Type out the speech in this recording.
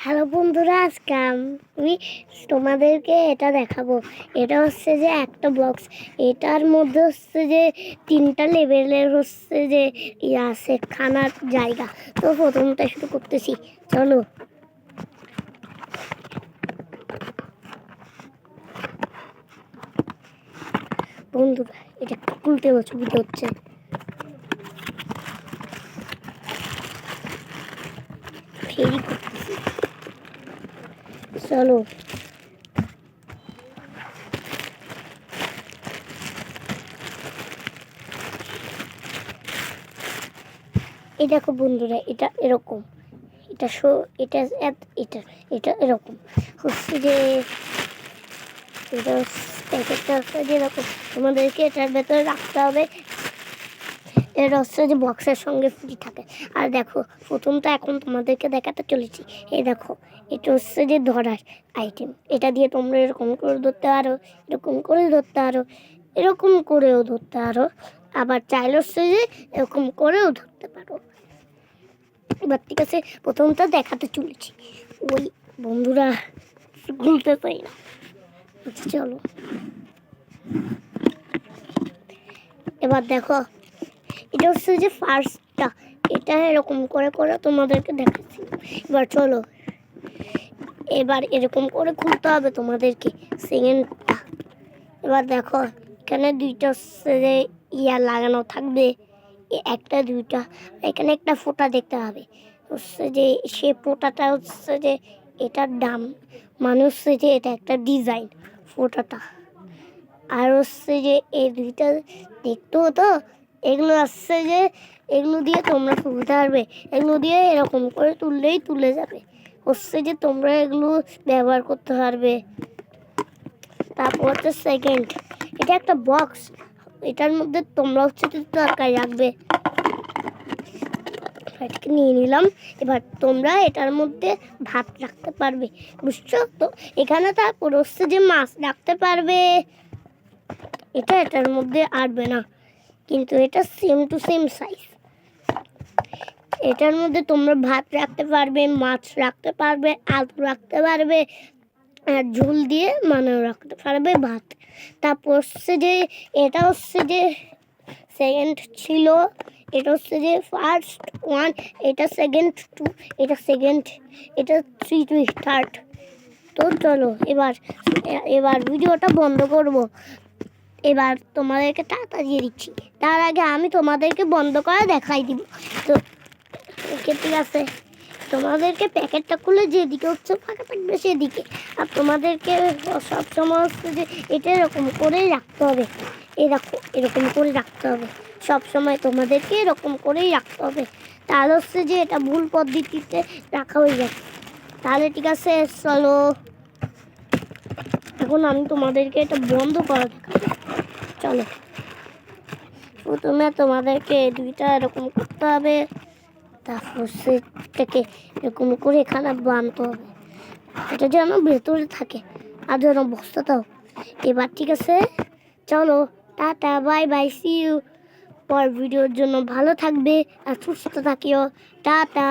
Hello বন্ধুরা, আজকে আমি তোমাদেরকে এটা দেখাবো। এটা হচ্ছে যে একটা বক্স এটার মধ্যে হচ্ছে যে তিনটা লেভেলের হচ্ছে যে ইয়ে আছে, খানার জায়গা। তো প্রথমটা শুরু করতেছি। চলো। বন্ধুরা, এটা খুলতে অসুবিধা হচ্ছে ফেরি করতেছি চলো। এই দেখো বন্ধুরা, এটা এরকম। এটা শো, এটা এটা এটা এরকম। হচ্ছে যে, এটা প্যাকেটটা হচ্ছে যে তোমাদেরকে এটার ভেতরে রাখতে হবে এটা হচ্ছে যে বক্সের সঙ্গে ফ্রি থাকে। আর দেখো প্রথমটা এখন তোমাদেরকে দেখাতে চলেছি। এই দেখো, এটা হচ্ছে যে ধরার আইটেম এটা দিয়ে তোমরা এরকম করে ধরতে পারো, এরকম করে ধরতে পারো, এরকম করেও ধরতে পারো। আবার চাইলে হচ্ছে যে এরকম করেও ধরতে পারো। এবার ঠিক আছে, প্রথমটা দেখাতে চলেছি। ওই বন্ধুরা ভুলতে পারি না। আচ্ছা চলো। এবার দেখো এটা হচ্ছে যে ফার্স্টটা এটা এরকম করে করে তোমাদেরকে দেখাচ্ছি। এবার চলো। এবার এরকম করে খুলতে হবে তোমাদেরকে সেকেন্ডটা। এবার দেখো, এখানে দুইটা যে ইয়া লাগানো থাকবে। একটা, দুইটা। এখানে একটা ফোঁটা দেখতে হবে। হচ্ছে যে সে ফোঁটাটা হচ্ছে যে এটার দাম। মানে হচ্ছে যে এটা একটা ডিজাইন ফোঁটাটা। আর হচ্ছে যে এই দুইটা দেখতেও তো এগুলো আসছে যে এগুলো দিয়ে তোমরা তুলতে পারবে এগুলো দিয়ে এরকম করে তুললেই তুলে যাবে। হচ্ছে যে তোমরা এগুলো ব্যবহার করতে পারবে। তারপর হচ্ছে সেকেন্ড এটা একটা বক্স এটার মধ্যে তোমরা হচ্ছে তরকারি রাখবে। নিয়ে নিলাম। এবার তোমরা এটার মধ্যে ভাত রাখতে পারবে। বুঝছ? তো এখানে তারপর হচ্ছে যে মাছ রাখতে পারবে। এটা এটার মধ্যে আটবে না। কিন্তু এটা সেম টু সেম সাইজ এটার মধ্যে তোমরা ভাত রাখতে পারবে, মাছ রাখতে পারবে, আলু রাখতে পারবে, আর ঝোল দিয়ে মানে রাখতে পারবে ভাত। তারপর হচ্ছে যে, এটা হচ্ছে যে সেকেন্ড ছিল, এটা হচ্ছে যে ফার্স্ট ওয়ান এটা সেকেন্ড টু এটা সেকেন্ড এটা থ্রি টু স্টার্ট তো চলো, এবার এবার ভিডিওটা বন্ধ করব। এবার তোমাদেরকে টাকা দিয়ে দিচ্ছি। তার আগে আমি তোমাদেরকে বন্ধ করে দেখাই দিব। তো ঠিক আছে। তোমাদেরকে প্যাকেটটা খুলে যেদিকে হচ্ছে ফাঁকা থাকবে সেদিকে। আর তোমাদেরকে সবসময় হচ্ছে যে এটা এরকম করেই রাখতে হবে। এরকম এরকম করে রাখতে হবে। সব সময় তোমাদেরকে এরকম করেই রাখতে হবে। তাহলে হচ্ছে যে এটা ভুল পদ্ধতিতে রাখা হয়ে যাবে। তাহলে ঠিক আছে, চলো। এখন আমি তোমাদেরকে এটা বন্ধ করা দেখাবো চলো। প্রথমে তোমাদেরকে দুইটা এরকম করতে হবে। তারপর সেটাকে এরকম করে এখানে বানতে হবে। এটা যেন ভেতরে থাকে আর যেন বস্তাটাও। এবার ঠিক আছে, চলো, tata, bye bye see you পর ভিডিওর জন্য ভালো থাকবে আর সুস্থ থাকিও। টাটা।